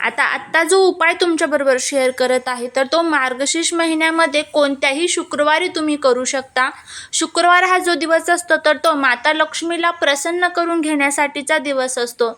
आता आत्ता जो उपाय तुमच्याबरोबर शेअर करत आहे तर तो मार्गशीर्ष महिन्यामध्ये कोणत्याही शुक्रवारी तुम्ही करू शकता. शुक्रवार हा जो दिवस असतो तर तो माता लक्ष्मीला प्रसन्न करून घेण्यासाठीचा दिवस असतो.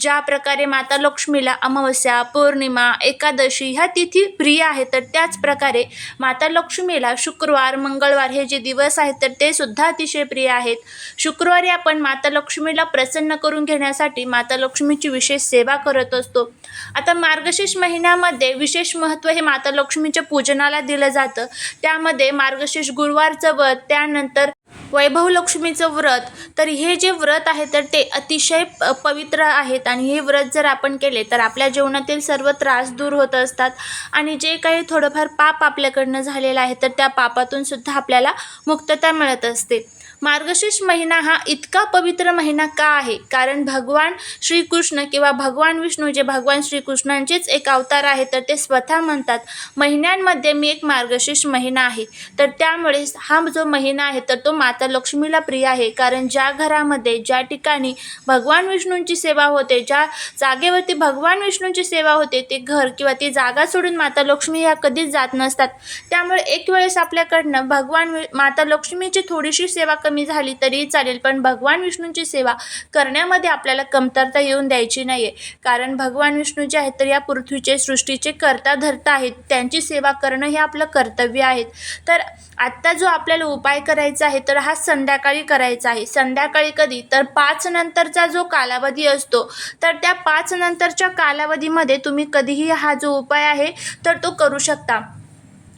ज्या प्रकारे माता लक्ष्मीला अमावस्या पौर्णिमा एकादशी ह्या तिथी प्रिय आहेत तर त्याच प्रकारे माता लक्ष्मीला शुक्रवार मंगळवार हे जे दिवस आहेत तर ते सुद्धा अतिशय प्रिय आहेत. शुक्रवारी आपण माता लक्ष्मीला प्रसन्न करून घेण्यासाठी माता लक्ष्मीची विशेष सेवा करत असतो. आता मार्गशीर्ष महिन्यामध्ये विशेष महत्त्व हे माता लक्ष्मीच्या पूजनाला दिलं जातं. त्यामध्ये मार्गशीर्ष गुरुवारचं व्रत त्यानंतर वैभव लक्ष्मीचं व्रत. तर हे जे व्रत आहे तर ते अतिशय प- पवित्र आहेत. आणि हे व्रत जर आपण केले तर आपल्या जीवनातील सर्व त्रास दूर होत असतात. आणि जे काही थोडंफार पाप आपल्याकडनं झालेलं आहे तर त्या पापातून सुद्धा आपल्याला मुक्तता मिळत असते. मार्गशीर्ष महिना हा इतका पवित्र महिना का आहे? कारण भगवान श्रीकृष्ण किंवा भगवान विष्णू जे भगवान श्रीकृष्णांचेच एक अवतार आहे तर ते स्वतः म्हणतात महिन्यांमध्ये मी एक मार्गशीर्ष महिना आहे. तर त्यामुळे हा जो महिना आहे तर तो माता लक्ष्मीला प्रिय आहे. कारण ज्या घरामध्ये ज्या ठिकाणी भगवान विष्णूंची सेवा होते ज्या जागेवरती भगवान विष्णूंची सेवा होते ते घर किंवा ती जागा सोडून माता लक्ष्मी ह्या कधीच जात नसतात. त्यामुळे एक वेळेस आपल्याकडनं भगवान माता लक्ष्मीची थोडीशी सेवा कमी कमी झाली तरी चालेल पण भगवान विष्णूंची सेवा करण्यामध्ये आपल्याला कमतरता येऊन द्यायची नाही आहे कारण भगवान विष्णू जे आहेत तर या पृथ्वीचे सृष्टीचे करता धरता आहेत. त्यांची सेवा करणं हे आपलं कर्तव्य आहे. तर आत्ता जो आपल्याला उपाय करायचा आहे तर हा संध्याकाळी करायचा आहे. संध्याकाळी कधी? तर पाच नंतरचा जो कालावधी असतो तर त्या पाच नंतरच्या कालावधीमध्ये तुम्ही कधीही हा जो उपाय आहे तर तो करू शकता.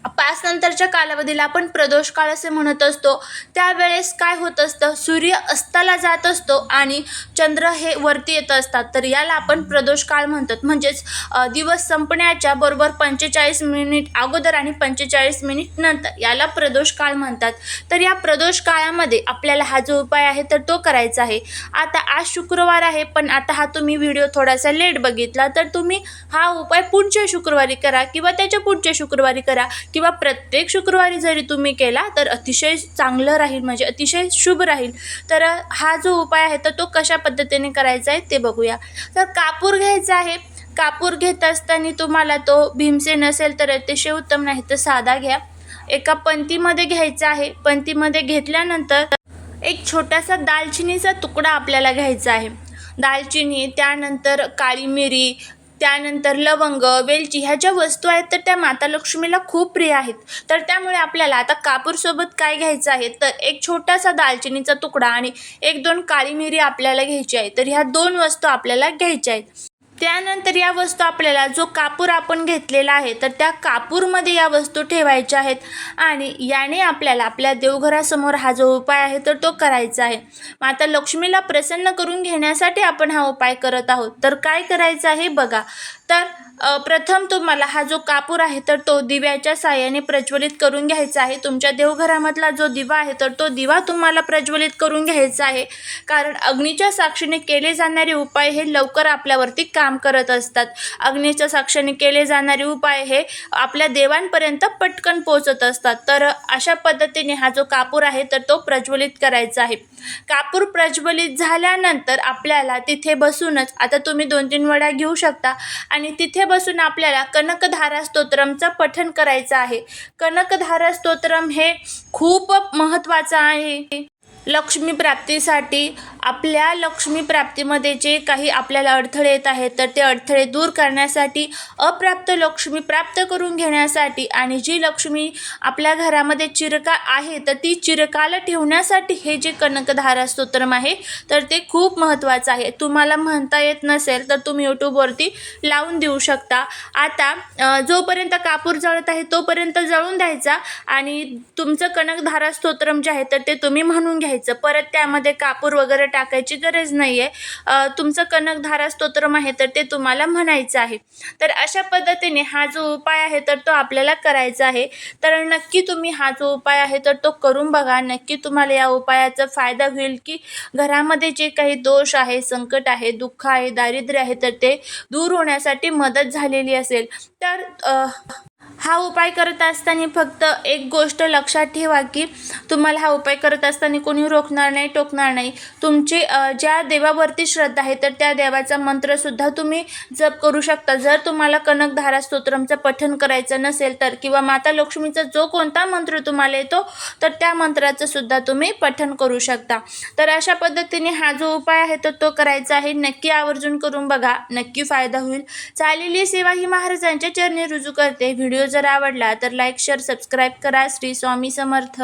पाच नंतरच्या कालावधीला आपण प्रदोष काळ असे म्हणत असतो. त्यावेळेस काय होत असतं? सूर्य अस्ताला जात असतो आणि चंद्र हे वरती येत असतात. तर याला आपण प्रदोष काळ म्हणतात. म्हणजेच दिवस संपण्याच्या बरोबर पंचेचाळीस मिनिट अगोदर आणि पंचेचाळीस मिनिट नंतर याला प्रदोष काळ म्हणतात. तर या प्रदोष काळामध्ये आपल्याला हा जो उपाय आहे तर तो करायचा आहे. आता आज शुक्रवार आहे पण आता हा तुम्ही व्हिडिओ थोडासा लेट बघितला तर तुम्ही हा उपाय पुढच्या शुक्रवारी करा किंवा त्याच्या पुढच्या शुक्रवारी करा. किंवा प्रत्येक शुक्रवारी जरी तुम्ही केला तर अतिशय चांगलं राहील म्हणजे अतिशय शुभ राहील. तर हा जो उपाय आहे तर तो कशा पद्धतीने करायचा आहे ते बघूया. तर कापूर घ्यायचा आहे. कापूर घेत असताना तुम्हाला तो भीमसेन असेल तर अतिशय उत्तम नाही तर साधा घ्या. एका पंतीमध्ये घ्यायचा आहे. पंतीमध्ये घेतल्यानंतर एक छोटासा दालचिनीचा तुकडा आपल्याला घ्यायचा आहे. दालचिनी त्यानंतर काळी मिरी त्यानंतर लवंग वेलची ह्या ज्या वस्तू आहेत तर त्या माता लक्ष्मीला खूप प्रिय आहेत. तर त्यामुळे आपल्याला आता कापूरसोबत काय घ्यायचं आहे? तर एक छोटासा दालचिनीचा तुकडा आणि एक दोन काळी मिरी आपल्याला घ्यायची आहे. तर ह्या दोन वस्तू आपल्याला घ्यायच्या आहेत. त्यानंतर या वस्तू आपल्याला जो कापूर आपण घेतलेला आहे तर त्या कापूरमध्ये या वस्तू ठेवायच्या आहेत. आणि याने आपल्याला आपल्या देवघरासमोर हा जो उपाय आहे तर तो करायचा आहे. माता लक्ष्मीला प्रसन्न करून घेण्यासाठी आपण हा उपाय करत आहोत. तर काय करायचं आहे बघा. तर प्रथम तुम्हाला हा जो कापूर आहे तर तो दिव्याच्या साहाय्याने प्रज्वलित करून घ्यायचा आहे. तुमच्या देवघरामधला जो दिवा आहे तर तो दिवा तुम्हाला प्रज्वलित करून घ्यायचा आहे. कारण अग्नीच्या साक्षीने केले जाणारे उपाय हे लवकर आपल्यावरती काम करत असतात. अग्नीच्या साक्षीने केले जाणारे उपाय हे आपल्या देवांपर्यंत पटकन पोचत असतात. तर अशा पद्धतीने हा जो कापूर आहे तर तो प्रज्वलित करायचा आहे. कापूर प्रज्वलित झाल्यानंतर आपल्याला तिथे बसूनच आता तुम्ही दोन तीन वड्या घेऊ शकता. आणि तिथे बसून आपल्याला कनकधारा स्तोत्रमचं पठण करायचं आहे. कनकधारा स्तोत्रम हे खूप महत्त्वाचं आहे. लक्ष्मी प्राप्तीसाठी आपल्या लक्ष्मी प्राप्तीमध्ये जे काही आपल्याला अडथळे येत आहेत तर ते अडथळे दूर करण्यासाठी अप्राप्त लक्ष्मी प्राप्त करून घेण्यासाठी आणि जी लक्ष्मी आपल्या घरामध्ये चिरकाल आहे तर ती चिरकाल ठेवण्यासाठी हे जे कनकधारा स्तोत्रम आहे तर ते खूप महत्त्वाचं आहे. तुम्हाला म्हणता येत नसेल तर तुम्ही यूट्यूबवरती लावून देऊ शकता. आता जोपर्यंत कापूर जळत आहे तोपर्यंत जळून द्यायचा आणि तुमचं कनकधारा स्तोत्रम जे आहे तर ते तुम्ही म्हणून घ्यायचं. परत त्यामध्ये कापूर वगैरे टाकायची गरज नाही आहे तुमचं कनक धारा स्तोत्रम आहे तर ते तुम्हाला म्हणायचं आहे. तर अशा पद्धतीने हा जो उपाय आहे तर तो आपल्याला करायचा आहे. तर नक्की तुम्ही हा जो उपाय आहे तर तो करून बघा. नक्की तुम्हाला या उपायाचा फायदा होईल की घरामध्ये जे काही दोष आहे संकट आहे दुःख आहे दारिद्र्य आहे तर ते दूर होण्यासाठी मदत झालेली असेल. तर हा उपाय करत असताना फक्त एक गोष्ट लक्षात ठेवा की तुम्हाला हा उपाय करत असताना कोणी रोखणार नाही टोकणार नाही. तुमची ज्या देवावरती श्रद्धा आहे तर त्या देवाचा मंत्रसुद्धा तुम्ही जप करू शकता. जर तुम्हाला कनकधारा स्तोत्रमचं पठण करायचं नसेल तर किंवा माता लक्ष्मीचा जो कोणता मंत्र तुम्हाला येतो तर त्या मंत्राचं सुद्धा तुम्ही पठण करू शकता. तर अशा पद्धतीने हा जो उपाय आहे तर तो करायचा आहे. नक्की आवर्जून करून बघा. नक्की फायदा होईल. चालेली सेवा ही महाराजांच्या चरणी रुजू करते. व्हिडिओ व्हिडिओ जर आवडला तर लाईक शेअर सबस्क्राईब करा. श्री स्वामी समर्थ.